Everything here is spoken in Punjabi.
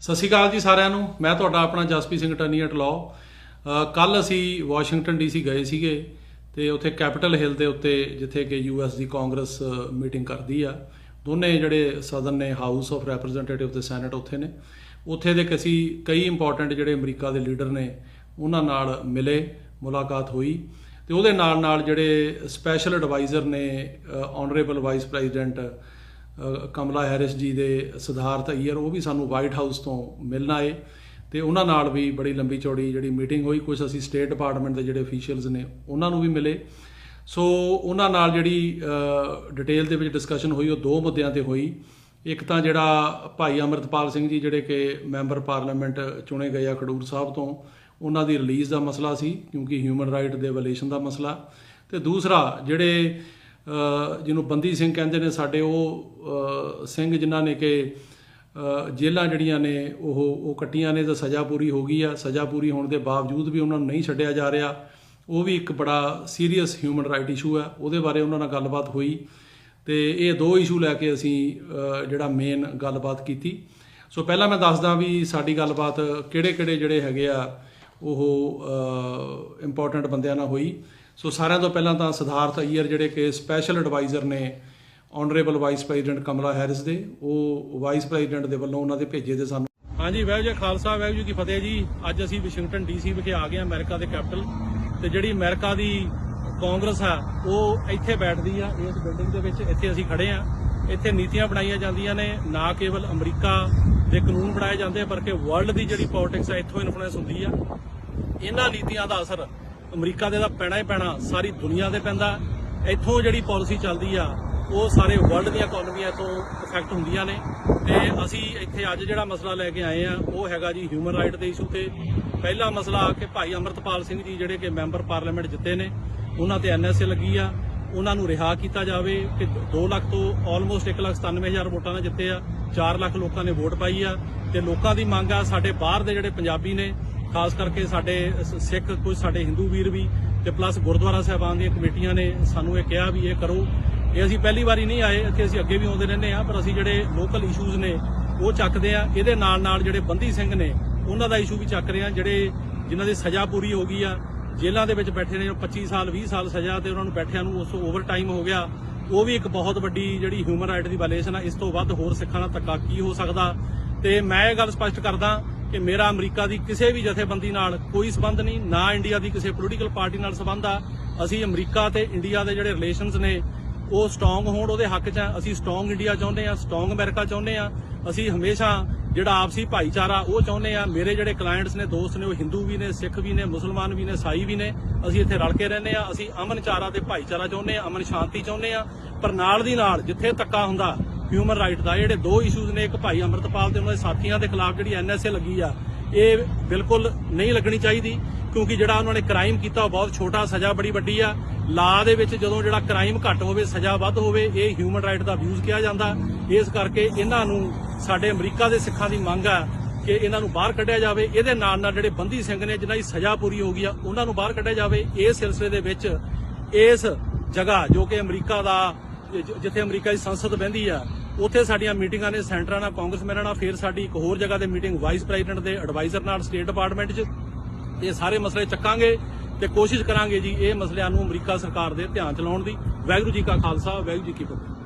ਸਤਿ ਸ਼੍ਰੀ ਅਕਾਲ ਜੀ ਸਾਰਿਆਂ ਨੂੰ। ਮੈਂ ਤੁਹਾਡਾ ਆਪਣਾ Jaspreet Singh attorney at law ਕੱਲ ਅਸੀਂ ਵਾਸ਼ਿੰਗਟਨ ਡੀਸੀ ਗਏ ਸੀਗੇ ਤੇ ਉੱਥੇ ਕੈਪੀਟਲ ਹਿਲ ਦੇ ਉੱਤੇ ਜਿੱਥੇ ਕਿ ਯੂਐਸ ਦੀ ਕਾਂਗਰਸ ਮੀਟਿੰਗ ਕਰਦੀ ਆ। ਦੋਨੇ ਜਿਹੜੇ ਸਦਨ ਨੇ ਹਾਊਸ ਆਫ ਰਿਪਰੈਜ਼ੈਂਟੇਟਿਵ ਤੇ ਸੈਨੇਟ ਉੱਥੇ ਨੇ। ਉੱਥੇ ਦੇ ਅਸੀਂ ਕਈ ਇੰਪੋਰਟੈਂਟ ਜਿਹੜੇ ਅਮਰੀਕਾ ਦੇ ਲੀਡਰ ਨੇ, ਉਹਨਾਂ ਨਾਲ ਮਿਲੇ, ਮੁਲਾਕਾਤ ਹੋਈ। ਤੇ ਉਹਦੇ ਨਾਲ ਨਾਲ ਜਿਹੜੇ ਸਪੈਸ਼ਲ ਐਡਵਾਈਜ਼ਰ ਨੇ honourable vice president Kamala Harris ji ਦੇ ਸਿਧਾਰਥ ਅਈਅਰ ਉਹ ਵੀ ਸਾਨੂੰ ਵਾਈਟ ਹਾਊਸ ਤੋਂ ਮਿਲਣ ਆਏ ਤੇ ਉਹਨਾਂ ਨਾਲ ਵੀ ਬੜੀ ਲੰਬੀ ਚੌੜੀ ਜਿਹੜੀ ਮੀਟਿੰਗ ਹੋਈ। ਕੁਝ ਅਸੀਂ ਸਟੇਟ ਡਿਪਾਰਟਮੈਂਟ ਦੇ ਜਿਹੜੇ ਅਫੀਸ਼ੀਅਲਸ ਨੇ, ਉਹਨਾਂ ਨੂੰ ਵੀ ਮਿਲੇ। ਸੋ ਉਹਨਾਂ ਨਾਲ ਜਿਹੜੀ ਡਿਟੇਲ ਦੇ ਵਿੱਚ ਡਿਸਕਸ਼ਨ ਹੋਈ, ਉਹ ਦੋ ਮੁੱਦਿਆਂ ਤੇ ਹੋਈ। ਇੱਕ ਤਾਂ ਜਿਹੜਾ ਭਾਈ ਅਮਰਤਪਾਲ ਸਿੰਘ ਜੀ ਜਿਹੜੇ ਕਿ ਮੈਂਬਰ ਪਾਰਲੀਮੈਂਟ ਚੁਣੇ ਗਏ ਆ ਖਡੂਰ ਸਾਹਿਬ ਤੋਂ, ਉਹਨਾਂ ਦੀ ਰਿਲੀਜ਼ ਦਾ ਮਸਲਾ ਸੀ, ਕਿਉਂਕਿ ਹਿਊਮਨ ਰਾਈਟ ਦੇ ਵਾਇਲੇਸ਼ਨ ਦਾ ਮਸਲਾ। ਤੇ ਦੂਸਰਾ ਜਿਹੜੇ ਜਿਹਨੂੰ ਬੰਦੀ ਸਿੰਘ ਕਹਿੰਦੇ ਨੇ ਸਾਡੇ ਉਹ ਸਿੰਘ ਜਿਨ੍ਹਾਂ ਨੇ ਕਿ ਅ, ਜੇਲ੍ਹਾਂ ਜਿਹੜੀਆਂ ਨੇ ਉਹ ਉਹ ਕੱਟੀਆਂ ਨੇ ਤਾਂ ਸਜ਼ਾ ਪੂਰੀ ਹੋ ਗਈ ਆ। ਸਜ਼ਾ ਪੂਰੀ ਹੋਣ ਦੇ ਬਾਵਜੂਦ ਵੀ ਉਹਨਾਂ ਨੂੰ ਨਹੀਂ ਛੱਡਿਆ ਜਾ ਰਿਹਾ। ਉਹ ਵੀ ਇੱਕ ਬੜਾ ਸੀਰੀਅਸ ਹਿਊਮਨ ਰਾਈਟ ਇਸ਼ੂ ਹੈ ਉਹਦੇ ਬਾਰੇ ਉਹਨਾਂ ਨਾਲ ਗੱਲਬਾਤ ਹੋਈ ਤੇ ਇਹ ਦੋ ਇਸ਼ੂ ਲੈ ਕੇ ਅਸੀਂ ਜਿਹੜਾ ਮੇਨ ਗੱਲਬਾਤ ਕੀਤੀ। ਸੋ ਪਹਿਲਾਂ ਮੈਂ ਦੱਸਦਾ ਵੀ ਸਾਡੀ ਗੱਲਬਾਤ ਕਿਹੜੇ-ਕਿਹੜੇ ਜਿਹੜੇ ਹੈਗੇ ਆ ਉਹ ਇੰਪੋਰਟੈਂਟ ਬੰਦਿਆਂ ਨਾਲ ਹੋਈ। ਸੋ ਸਾਰਿਆਂ ਤੋਂ ਪਹਿਲਾਂ ਤਾਂ ਸਿਧਾਰਥ ਅਈਅਰ ਜਿਹੜੇ ਕਿ ਸਪੈਸ਼ਲ ਐਡਵਾਈਜ਼ਰ ਨੇ honourable vice president Kamala Harris ਦੇ, ਉਹ ਵਾਈਸ ਪ੍ਰੈਜ਼ੀਡੈਂਟ ਦੇ ਵੱਲੋਂ ਉਹਨਾਂ ਦੇ ਭੇਜੇ ਦੇ ਸਾਨੂੰ। ਹਾਂਜੀ, ਵਾਹਿਗੁਰੂ ਜੀ ਖਾਲਸਾ, ਵਾਹਿਗੁਰੂ ਜੀ ਕੀ ਫਤਿਹ ਜੀ। ਅੱਜ ਅਸੀਂ ਵਾਸ਼ਿੰਗਟਨ ਡੀਸੀ ਵਿਖੇ ਆ ਗਏ ਹਾਂ, ਅਮਰੀਕਾ ਦੇ ਕੈਪੀਟਲ। ਤੇ ਜਿਹੜੀ ਅਮਰੀਕਾ ਦੀ ਕਾਂਗਰਸ ਆ, ਉਹ ਇੱਥੇ ਬੈਠਦੀ ਆ, ਇਸ ਬਿਲਡਿੰਗ ਦੇ ਵਿੱਚ। ਇੱਥੇ ਅਸੀਂ ਖੜੇ ਆ ਇੱਥੇ ਨੀਤੀਆਂ ਬਣਾਈਆਂ ਜਾਂਦੀਆਂ ਨੇ, ਨਾ ਕੇਵਲ ਅਮਰੀਕਾ ਦੇ ਕਾਨੂੰਨ ਬਣਾਏ ਜਾਂਦੇ ਆ ਕਿ ਵਰਲਡ ਦੀ ਜਿਹੜੀ ਪੋਲਿਟਿਕਸ ਆ, ਇੱਥੋਂ ਇਨਫਲੂਐਂਸ ਹੁੰਦੀ ਆ। ਇਹਨਾਂ ਨੀਤੀਆਂ ਦਾ ਅਸਰ ਅਮਰੀਕਾ ਦੇ ਦਾ ਪੈਣਾ ਹੀ ਪੈਣਾ, ਸਾਰੀ ਦੁਨੀਆ ਤੇ ਪੈਂਦਾ। ਇੱਥੋਂ ਜਿਹੜੀ ਪਾਲਿਸੀ ਚੱਲਦੀ ਆ, ਉਹ ਸਾਰੇ ਵਰਲਡ ਦੀਆਂ ਇਕਨੋਮੀਆਂ ਤੋਂ ਇਫੈਕਟ ਹੁੰਦੀਆਂ ਨੇ। ਤੇ ਅਸੀਂ ਇੱਥੇ ਅੱਜ ਜਿਹੜਾ ਮਸਲਾ ਲੈ ਕੇ ਆਏ ਆ, ਉਹ ਹੈਗਾ ਜੀ ਹਿਊਮਨ ਰਾਈਟ ਦੇ ਇਸ਼ੂ ਤੇ। ਪਹਿਲਾ ਮਸਲਾ ਕਿ ਭਾਈ ਅਮਰਤਪਾਲ ਸਿੰਘ ਜੀ ਜਿਹੜੇ ਕਿ ਮੈਂਬਰ ਪਾਰਲੀਮੈਂਟ ਜਿੱਤੇ ਨੇ, ਉਹਨਾਂ ਤੇ ਐਨਐਸਏ ਲੱਗੀ ਆ। ਉਹਨਾਂ ਨੂੰ ਰਿਹਾ ਕੀਤਾ ਜਾਵੇ ਕਿ 2 ਲੱਖ ਤੋਂ ਆਲਮੋਸਟ 197000 ਵੋਟਾਂ ਨਾਲ ਜਿੱਤੇ ਆ। 4 ਲੱਖ ਲੋਕਾਂ ਨੇ ਵੋਟ ਪਾਈ ਆ ਤੇ ਲੋਕਾਂ ਦੀ ਮੰਗ ਆ ਸਾਡੇ ਬਾਹਰ ਦੇ ਜਿਹੜੇ ਪੰਜਾਬੀ ਨੇ, ਖਾਸ ਕਰਕੇ ਸਾਡੇ ਸਿੱਖ ਕੁਝ ਸਾਡੇ ਹਿੰਦੂ ਵੀਰ ਵੀ ਤੇ ਪਲੱਸ ਗੁਰਦੁਆਰਾ ਸਾਹਿਬਾਨ ਦੀਆਂ ਕਮੇਟੀਆਂ ਨੇ ਸਾਨੂੰ ਇਹ ਕਿਹਾ ਵੀ ਇਹ ਕਰੋ। ਇਹ ਅਸੀਂ ਪਹਿਲੀ ਵਾਰੀ ਨਹੀਂ ਆਏ ਇੱਥੇ ਅਸੀਂ ਅੱਗੇ ਵੀ ਆਉਂਦੇ ਰਹਿੰਦੇ ਆ ਪਰ ਅਸੀਂ ਜਿਹੜੇ ਲੋਕਲ ਇਸ਼ੂਜ਼ ਨੇ ਉਹ ਚੱਕਦੇ ਆ ਇਹਦੇ ਨਾਲ ਨਾਲ ਜਿਹੜੇ ਬੰਦੀ ਸਿੰਘ ਨੇ, ਉਹਨਾਂ ਦਾ ਇਸ਼ੂ ਵੀ ਚੱਕ ਰਹੇ ਆ ਜਿਹੜੇ ਜਿਨ੍ਹਾਂ ਦੀ ਸਜ਼ਾ ਪੂਰੀ ਹੋ ਗਈ ਆ। ਜੇਲ੍ਹਾਂ ਦੇ ਵਿੱਚ ਬੈਠੇ ਨੇ 25 ਸਾਲ 20 ਸਾਲ ਸਜ਼ਾ ਤੇ ਉਹਨਾਂ ਨੂੰ ਬੈਠਿਆਂ ਨੂੰ ਉਸ ਓਵਰ ਟਾਈਮ ਹੋ ਗਿਆ। ਉਹ ਵੀ ਇੱਕ ਬਹੁਤ ਵੱਡੀ ਜਿਹੜੀ ਹਿਊਮਨ ਰਾਈਟ ਦੀ ਵਾਇਲੇਸ਼ਨ ਆ, ਇਸ ਤੋਂ ਵੱਧ ਹੋਰ ਸਿੱਖਾਂ ਦਾ ਧੱਕਾ ਕੀ ਹੋ ਸਕਦਾ? ਤੇ ਮੈਂ ਇਹ ਗੱਲ ਸਪਸ਼ਟ ਕਰਦਾ ਕਿ ਮੇਰਾ ਅਮਰੀਕਾ ਦੀ ਕਿਸੇ ਵੀ ਜਥੇਬੰਦੀ ਨਾਲ ਕੋਈ ਸਬੰਧ ਨਹੀਂ, ਨਾ ਇੰਡੀਆ ਦੀ ਕਿਸੇ ਪੋਲੀਟੀਕਲ ਪਾਰਟੀ ਨਾਲ ਸਬੰਧ ਆ। ਅਸੀਂ ਅਮਰੀਕਾ ਤੇ ਇੰਡੀਆ ਦੇ ਜਿਹੜੇ ਰਿਲੇਸ਼ਨਸ ਨੇ, ਉਹ ਸਟਰੋਂਗ ਹੋਣ ਉਹਦੇ ਹੱਕ 'ਚ ਆ। ਅਸੀਂ ਸਟਰੋਂਗ ਇੰਡੀਆ ਚਾਹੁੰਦੇ ਆ ਸਟਰੋਂਗ ਅਮਰੀਕਾ ਚਾਹੁੰਦੇ ਆ। ਅਸੀਂ ਹਮੇਸ਼ਾ ਜਿਹੜਾ ਆਪਸੀ ਭਾਈਚਾਰਾ, ਉਹ ਚਾਹੁੰਦੇ ਆ, ਮੇਰੇ ਜਿਹੜੇ ਕਲਾਇੰਟਸ ਨੇ, ਦੋਸਤ ਨੇ, ਉਹ ਹਿੰਦੂ ਵੀ ਨੇ ਸਿੱਖ ਵੀ ਨੇ ਮੁਸਲਮਾਨ ਵੀ ਨੇ ਸਾਈ ਵੀ ਨੇ, ਅਸੀਂ ਇੱਥੇ ਰਲ ਕੇ ਰਹਿੰਦੇ ਆ, ਅਸੀਂ ਅਮਨ ਚਾਰਾ ਤੇ ਭਾਈਚਾਰਾ ਚਾਹੁੰਦੇ ਆ, ਅਮਨ ਸ਼ਾਂਤੀ ਚਾਹੁੰਦੇ ਆ, ਪਰ ਨਾਲ ਦੀ ਨਾਲ ਜਿੱਥੇ ਧੱਕਾ ਹੁੰਦਾ ਹਿਊਮਨ ਰਾਈਟ ਦਾ ਜਿਹੜੇ ਦੋ ਇਸ਼ੂਜ਼ ਨੇ, ਇੱਕ ਭਾਈ ਅਮਰਤਪਾਲ ਤੇ ਉਹਨਾਂ ਦੇ ਸਾਥੀਆਂ ਦੇ ਖਿਲਾਫ ਜਿਹੜੀ ਐਨਐਸਏ ਲੱਗੀ ਆ ਇਹ ਬਿਲਕੁਲ ਨਹੀਂ ਲੱਗਣੀ ਚਾਹੀਦੀ, ਕਿਉਂਕਿ ਜਿਹੜਾ ਉਹਨਾਂ ਨੇ ਕ੍ਰਾਈਮ ਕੀਤਾ ਉਹ ਬਹੁਤ ਛੋਟਾ, ਸਜ਼ਾ ਬੜੀ ਵੱਡੀ ਆ। ਲਾ ਦੇ ਵਿੱਚ ਜਦੋਂ ਜਿਹੜਾ ਕ੍ਰਾਈਮ ਘੱਟ ਹੋਵੇ, ਸਜ਼ਾ ਵੱਧ ਹੋਵੇ, ਇਹ ਹਿਊਮਨ ਰਾਈਟ ਦਾ ਅਬਿਊਜ਼ ਕਿਹਾ ਜਾਂਦਾ। ਇਸ ਕਰਕੇ ਇਹਨਾਂ ਨੂੰ, ਸਾਡੇ ਅਮਰੀਕਾ ਦੇ ਸਿੱਖਾਂ ਦੀ ਮੰਗ ਆ ਕਿ ਇਹਨਾਂ ਨੂੰ ਬਾਹਰ ਕੱਢਿਆ ਜਾਵੇ। ਇਹਦੇ ਨਾਲ ਨਾਲ ਜਿਹੜੇ ਬੰਦੀ ਸਿੰਘ ਨੇ, ਜਿਨ੍ਹਾਂ ਦੀ ਸਜ਼ਾ ਪੂਰੀ ਹੋ ਗਈ ਆ, ਉਹਨਾਂ ਨੂੰ ਬਾਹਰ ਕੱਢਿਆ ਜਾਵੇ। ਇਸ ਸਿਲਸਿਲੇ ਦੇ ਵਿੱਚ ਇਸ ਜਗ੍ਹਾ ਜੋ ਕਿ ਅਮਰੀਕਾ ਦਾ ਜਿੱਥੇ ਅਮਰੀਕਾ ਦੀ ਸੰਸਦ ਬਹਿੰਦੀ ਆ ਉੱਥੇ ਸਾਡੀਆਂ ਮੀਟਿੰਗਾਂ ਨੇ ਸੈਂਟਰਾਂ ਨਾਲ ਕਾਂਗਰਸਮੈਨਾਂ ਨਾਲ, ਫਿਰ ਸਾਡੀ ਇੱਕ ਹੋਰ ਜਗ੍ਹਾ ਤੇ ਮੀਟਿੰਗ ਵਾਈਸ ਪ੍ਰੈਜ਼ੀਡੈਂਟ ਦੇ ਐਡਵਾਈਜ਼ਰ ਨਾਲ ਸਟੇਟ ਡਿਪਾਰਟਮੈਂਟ 'ਚ। ਇਹ ਸਾਰੇ ਮਸਲੇ ਚੱਕਾਂਗੇ ਤੇ ਕੋਸ਼ਿਸ਼ ਕਰਾਂਗੇ ਜੀ ਇਹ ਮਸਲਿਆਂ ਨੂੰ ਅਮਰੀਕਾ ਸਰਕਾਰ ਦੇ ਧਿਆਨ ਚ ਲਾਉਣ ਦੀ। ਵਾਹਿਗੁਰੂ ਜੀ ਕਾ ਖਾਲਸਾ, ਵਾਹਿਗੁਰੂ ਜੀ ਕੀ ਫਤਿਹ।